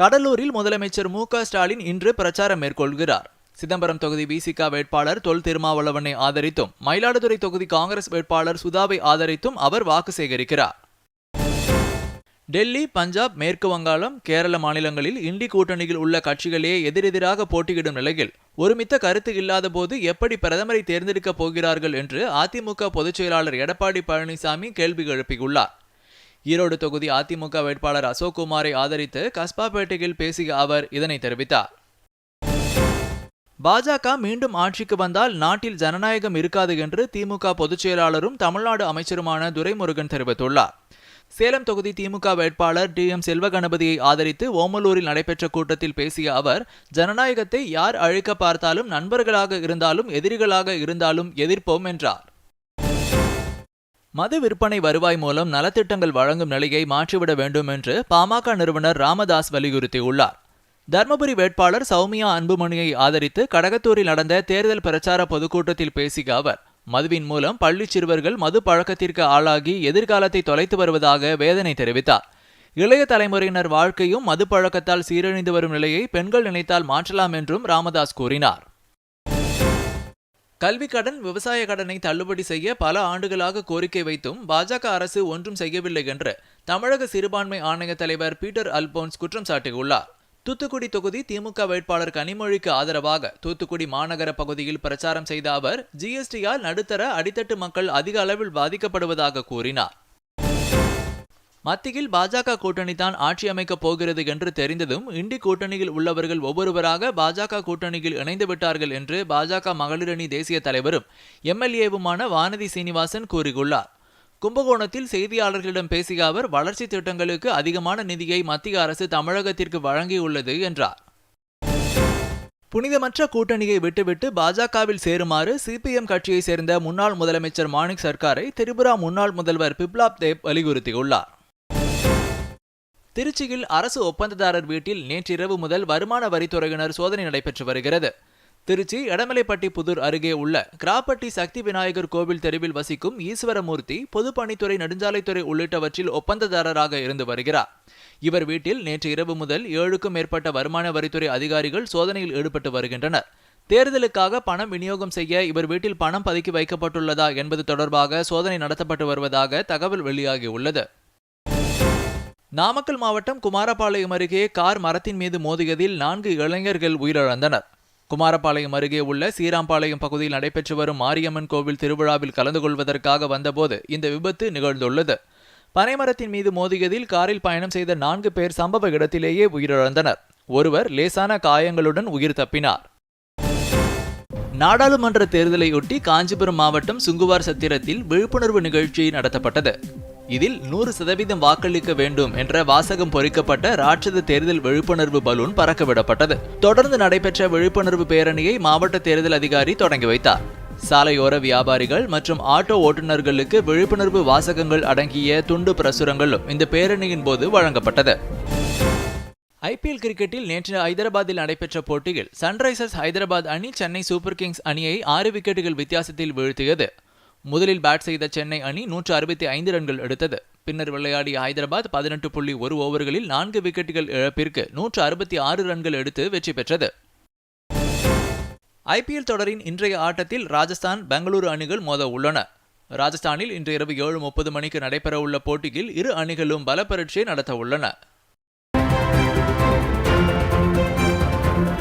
கடலூரில் முதலமைச்சர் மு க ஸ்டாலின் இன்று பிரச்சாரம் மேற்கொள்கிறார். சிதம்பரம் தொகுதி விசிக வேட்பாளர் தொல் திருமாவளவனை ஆதரித்தும் மயிலாடுதுறை தொகுதி காங்கிரஸ் வேட்பாளர் சுதாவை ஆதரித்தும் அவர் வாக்கு சேகரிக்கிறார். டெல்லி பஞ்சாப் மேற்கு வங்காளம் கேரள மாநிலங்களில் இண்டி கூட்டணியில் உள்ள கட்சிகளே எதிரெதிராக போட்டியிடும் நிலையில் ஒருமித்த கருத்து இல்லாத போது எப்படி பிரதமரை தேர்ந்தெடுக்கப் போகிறார்கள் என்று அதிமுக பொதுச் செயலாளர் எடப்பாடி பழனிசாமி கேள்வி எழுப்பியுள்ளார். ஈரோடு தொகுதி அதிமுக வேட்பாளர் அசோக்குமாரை ஆதரித்து கஸ்பாபேட்டையில் பேசிய அவர் இதனை தெரிவித்தார். பாஜக மீண்டும் ஆட்சிக்கு வந்தால் நாட்டில் ஜனநாயகம் இருக்காது என்று திமுக பொதுச் செயலாளரும் தமிழ்நாடு அமைச்சருமான துரைமுருகன் தெரிவித்துள்ளார். சேலம் தொகுதி திமுக வேட்பாளர் டி எம் செல்வகணபதியை ஆதரித்து ஓமலூரில் நடைபெற்ற கூட்டத்தில் பேசிய அவர் ஜனநாயகத்தை யார் அழிக்க பார்த்தாலும் நண்பர்களாக இருந்தாலும் எதிரிகளாக இருந்தாலும் எதிர்ப்போம் என்றார். மது விற்பனை வருவாய் மூலம் நலத்திட்டங்கள் வழங்கும் நிலையை மாற்றிவிட வேண்டும் என்று பாமக நிறுவனர் ராமதாஸ் வலியுறுத்தியுள்ளார். தர்மபுரி வேட்பாளர் சௌமியா அன்புமணியை ஆதரித்து கடகத்தூரில் நடந்த தேர்தல் பிரச்சார பொதுக்கூட்டத்தில் பேசிய அவர் மதுவின் மூலம் பள்ளி சிறுவர்கள் மது பழக்கத்திற்கு ஆளாகி எதிர்காலத்தை தொலைத்து வருவதாக வேதனை தெரிவித்தார். இளைய தலைமுறையினர் வாழ்க்கையும் மது பழக்கத்தால் சீரழிந்து வரும் நிலையை பெண்கள் நினைத்தால் மாற்றலாம் என்றும் ராமதாஸ் கூறினார். கல்வி கடன் விவசாய கடனை தள்ளுபடி செய்ய பல ஆண்டுகளாக கோரிக்கை வைத்தும் பாஜக அரசு ஒன்றும் செய்யவில்லை என்று தமிழக சிறுபான்மை ஆணைய தலைவர் பீட்டர் அல்போன்ஸ் குற்றம் சாட்டியுள்ளார். தூத்துக்குடி தொகுதி திமுக வேட்பாளர் கனிமொழிக்கு ஆதரவாக தூத்துக்குடி மாநகர பகுதியில் பிரச்சாரம் செய்த அவர் ஜிஎஸ்டியால் நடுத்தர அடித்தட்டு மக்கள் அதிக அளவில் பாதிக்கப்படுவதாக கூறினார். மத்தியில் பாஜக கூட்டணி தான் ஆட்சி அமைக்கப் போகிறது என்று தெரிந்ததும் இண்டி கூட்டணியில் உள்ளவர்கள் ஒவ்வொருவராக பாஜக கூட்டணியில் இணைந்து விட்டார்கள் என்று பாஜக மகளிரணி தேசிய தலைவரும் எம்எல்ஏவுமான வானதி சீனிவாசன் கூறியுள்ளார். கும்பகோணத்தில் செய்தியாளர்களிடம் பேசிய அவர் வளர்ச்சி திட்டங்களுக்கு அதிகமான நிதியை மத்திய அரசு தமிழகத்திற்கு வழங்கியுள்ளது என்றார். புனிதமற்ற கூட்டணியை விட்டுவிட்டு பாஜகவில் சேருமாறு சிபிஎம் கட்சியைச் சேர்ந்த முன்னாள் முதலமைச்சர் மாணிக் சர்க்காரை திரிபுரா முன்னாள் முதல்வர் பிப்லாப் தேவ் வலியுறுத்தியுள்ளார். திருச்சியில் அரசு ஒப்பந்ததாரர் வீட்டில் நேற்றிரவு முதல் வருமான வரித்துறையினர் சோதனை நடைபெற்று வருகிறது. திருச்சி எடமலைப்பட்டி புதூர் அருகே உள்ள கிராப்பட்டி சக்தி விநாயகர் கோவில் தெருவில் வசிக்கும் ஈஸ்வரமூர்த்தி பொதுப்பணித்துறை நெடுஞ்சாலைத்துறை உள்ளிட்டவற்றில் ஒப்பந்ததாரராக இருந்து வருகிறார். இவர் வீட்டில் நேற்று இரவு முதல் ஏழுக்கும் மேற்பட்ட வருமான வரித்துறை அதிகாரிகள் சோதனையில் ஈடுபட்டு வருகின்றனர். தேர்தலுக்காக பணம் விநியோகம் செய்ய இவர் வீட்டில் பணம் பதுக்கி வைக்கப்பட்டுள்ளதா என்பது தொடர்பாக சோதனை நடத்தப்பட்டு வருவதாக தகவல் வெளியாகியுள்ளது நாமக்கல் மாவட்டம் குமாரபாளையம் அருகே கார் மரத்தின் மீது மோதியதில் நான்கு இளைஞர்கள் உயிரிழந்தனர். குமாரபாளையம் அருகே உள்ள சீராம்பாளையம் பகுதியில் நடைபெற்று வரும் மாரியம்மன் கோவில் திருவிழாவில் கலந்து கொள்வதற்காக வந்தபோது இந்த விபத்து நிகழ்ந்துள்ளது. பனைமரத்தின் மீது மோதியதில் காரில் பயணம் செய்த நான்கு பேர் சம்பவ இடத்திலேயே உயிரிழந்தனர். ஒருவர் லேசான காயங்களுடன் உயிர் தப்பினார். நாடாளுமன்ற தேர்தலையொட்டி காஞ்சிபுரம் மாவட்டம் சுங்குவார் சத்திரத்தில் விழிப்புணர்வு நிகழ்ச்சி நடத்தப்பட்டது. இதில் நூறு சதவீதம் வாக்களிக்க வேண்டும் என்ற வாசகம் பொறிக்கப்பட்ட ராட்சத தேர்தல் விழிப்புணர்வு பலூன் பறக்கவிடப்பட்டது. தொடர்ந்து நடைபெற்ற விழிப்புணர்வு பேரணியை மாவட்ட தேர்தல் அதிகாரி தொடங்கி வைத்தார். சாலையோர வியாபாரிகள் மற்றும் ஆட்டோ ஓட்டுநர்களுக்கு விழிப்புணர்வு வாசகங்கள் அடங்கிய துண்டு பிரசுரங்களும் இந்த பேரணியின் போது வழங்கப்பட்டது. ஐபிஎல் கிரிக்கெட்டில் நேற்று ஐதராபாத்தில் நடைபெற்ற போட்டியில் சன்ரைசர்ஸ் ஹைதராபாத் அணி சென்னை சூப்பர் கிங்ஸ் அணியை ஆறு விக்கெட்டுகள் வித்தியாசத்தில் வீழ்த்தியது. முதலில் பேட் செய்த சென்னை அணி நூற்று அறுபத்தி ஐந்து ரன்கள் எடுத்தது. பின்னர் விளையாடிய ஹைதராபாத் பதினெட்டு புள்ளி ஒரு ஓவர்களில் நான்கு விக்கெட்டுகள் இழப்பிற்கு நூற்று அறுபத்தி ஆறு ரன்கள் எடுத்து வெற்றி பெற்றது. ஐபிஎல் தொடரின் இன்றைய ஆட்டத்தில் ராஜஸ்தான் பெங்களூரு அணிகள் மோத உள்ளன. ராஜஸ்தானில் இன்று இரவு ஏழு முப்பது மணிக்கு நடைபெறவுள்ள போட்டியில் இரு அணிகளும் பல பரீட்சை நடத்த உள்ளன.